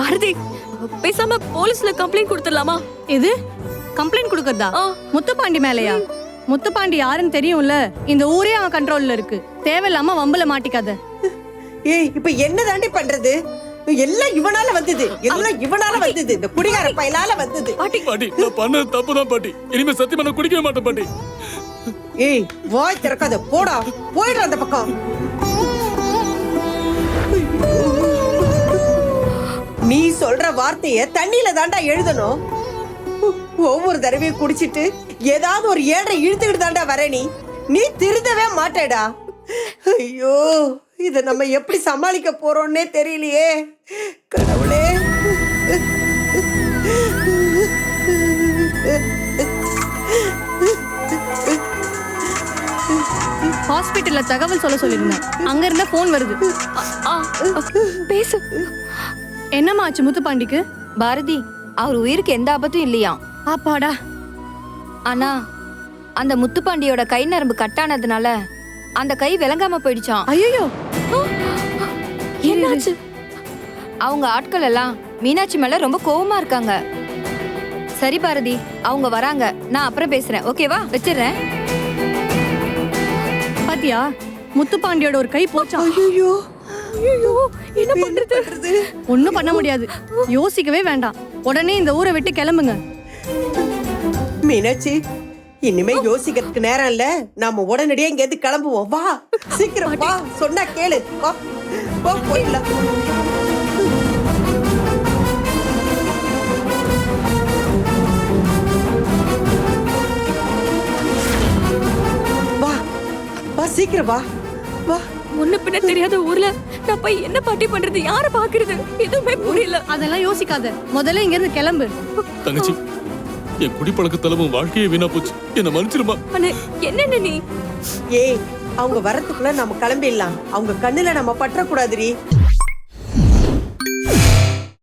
பாரதி பேசாம போலீஸ்ல கம்ப்ளைண்ட் கொடுத்துடலாமா? இது கம்ப்ளைண்ட் கொடுக்கறதா? ஆ. முத்துப்பாண்டி மேலையா? முத்துப்பாண்டி யாருன்னு தெரியும்ல? இந்த ஊரே அவன் கண்ட்ரோல்ல இருக்கு. தேவையில்லாம வம்புல மாட்டிக்காத. ஏய் இப்ப என்ன தாண்டி பண்றது? எல்லாம் இவனால வந்தது. எல்லாம் இவனால வந்தது. இந்த குடிகார பயனால வந்தது. பாட்டி. பாட்டி நான் பண்ணது தப்பு தான் பாட்டி. இனிமே சத்தியமா நான் குடிக்கவே மாட்டேன் பாட்டி. ஏய் வாய் திறக்காத. போடா. போயிடு அந்த பக்கம். சொல்ற வார்த்தைய தண்ணியில தாண்டா எழுதணும். ஒவ்வொரு தடவையும் குடிச்சிட்டு ஏதாவது ஒரு ஏழை இழுத்துக்கிட்டு தாண்டா வர நீ. நீ திருந்தவே மாட்டேடா. ஐயோ இத நம்ம எப்படி சமாளிக்க போறோம்னே தெரியலையே. கடவுளே. ஹாஸ்பிட்டல்ல தகவல் சொல்ல சொல்லிருந்தேன். அங்க இருந்த போன் வருது. பேசு. என்னம்மா ஆச்சு முத்துப்பாண்டிக்கு? பாரதி அவர் உயிருக்கு எந்த ஆபத்தும் இல்லையா? ஆப்பாடா. ஆனா அந்த முத்துப்பாண்டியோட கை நரம்பு கட்டானதுனால அந்த கை விளங்காம போயிடுச்சாம் ஐயோ என்னாச்சு? அவங்க ஆட்கள் எல்லாம் மீனாட்சி மேல ரொம்ப கோவமா இருக்காங்க. சரி பாரதி அவங்க வராங்க. நான் அப்புறம் பேசுறேன். ஓகேவா? வச்சிடுறேன். பாத்தியா? முத்துப்பாண்டியோட ஒரு கை போச்சா? ஐயோ ஐயோ என்ன பண்றது? ஒண்ணும் பண்ண முடியாது. யோசிக்கவே வேண்டாம். உடனே இந்த ஊரை விட்டு கிளம்புங்க. மீனாட்சி இனிமே யோசிக்கிறதுக்கு நேரம் இல்ல. நாம உடனடியே இங்க இருந்து கிளம்புவோம். வா சீக்கிரம் வா. சொன்னா கேளு. வா வா போயிடலாம். வா வா சீக்கிரம் வா. வா முன்ன பின்ன தெரியாத ஊர்ல நான் போய் என்ன பாட்டி பண்றது யார பாக்குறது? எதுவுமே புரியல. அதெல்லாம் யோசிக்காத. முதல்ல இங்க இருந்து கிளம்பு. தங்கச்சி என் குடிப்பழக்கத்தால உன் வாழ்க்கையே வீணா போச்சு. என்ன மன்னிச்சிருமா? அண்ணே என்னென்ன நீ? ஏய் அவங்க வரதுக்குள்ள நம்ம கிளம்பிடலாம். அவங்க கண்ணுல நம்ம பற்றக்கூடாதுரி